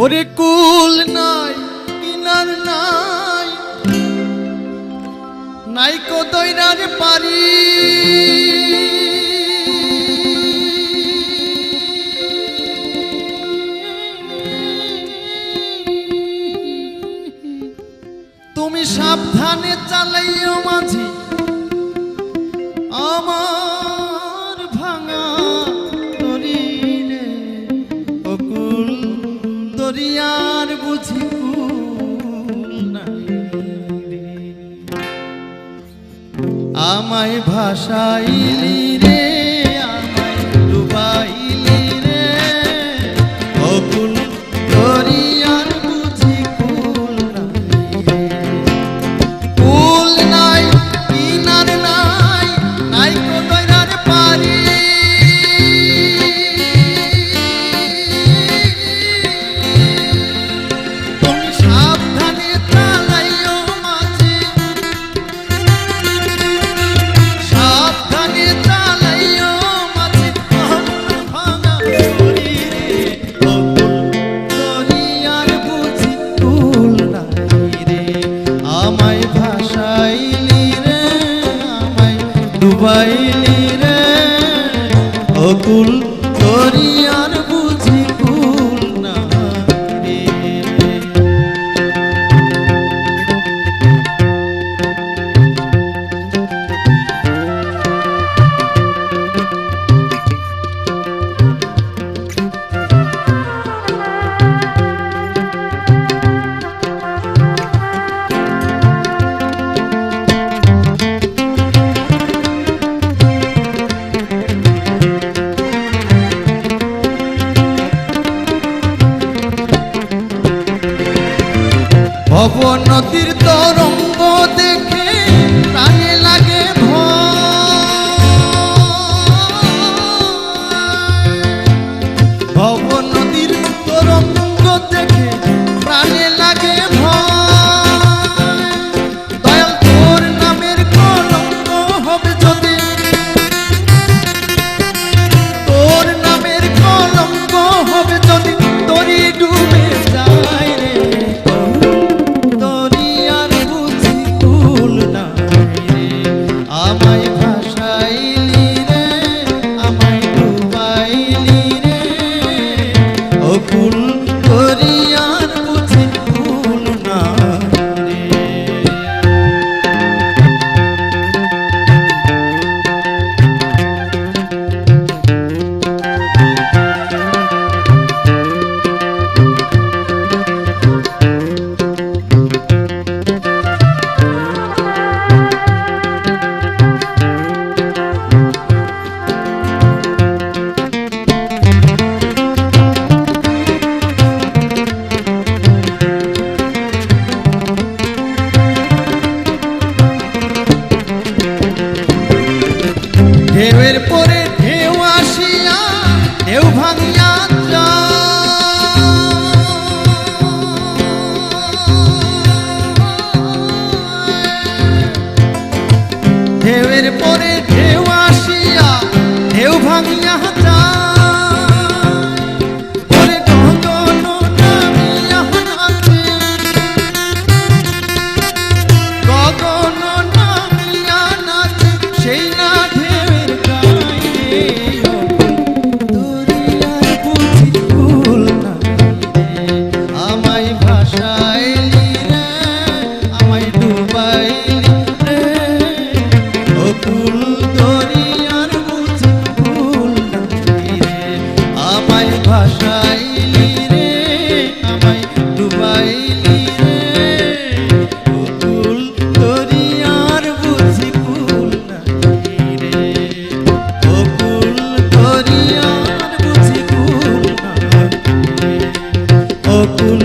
ওরে কুল নাই কিনার নাই। নাই কতইরার পারি। তুমি সাবধানে চালাইও মাঝি। আমায় ভাষাইলি পাইনি রে অকুল করিয়া অবনতির তরঙ্গ হরি por el ভাসাইলি রে, আমায় ডুবাইলি রে। ফুল দরিয়ার বুঝি ফুল নাই রে। ও ফুল দরিয়ার বুঝি ফুল নাই রে। ও ফুল